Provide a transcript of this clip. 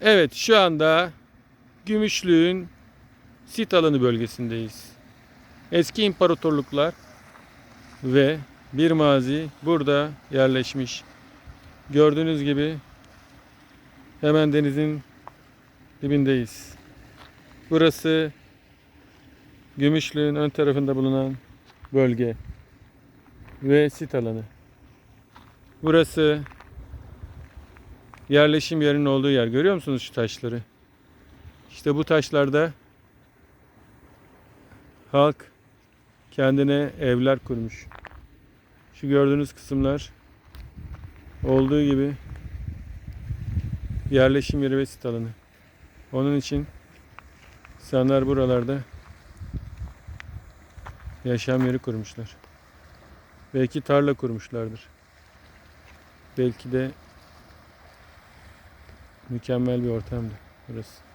Evet şu anda Gümüşlüğün sit alanı bölgesindeyiz. Eski imparatorluklar ve bir mazi burada yerleşmiş. Gördüğünüz gibi hemen denizin dibindeyiz. Burası Gümüşlüğün ön tarafında bulunan bölge ve sit alanı. Burası yerleşim yerinin olduğu yer. Görüyor musunuz şu taşları? İşte bu taşlarda halk kendine evler kurmuş. Şu gördüğünüz kısımlar olduğu gibi yerleşim yeri ve sit alanı. Onun için insanlar buralarda yaşam yeri kurmuşlar. Belki tarla kurmuşlardır. Belki de mükemmel bir ortamdı burası.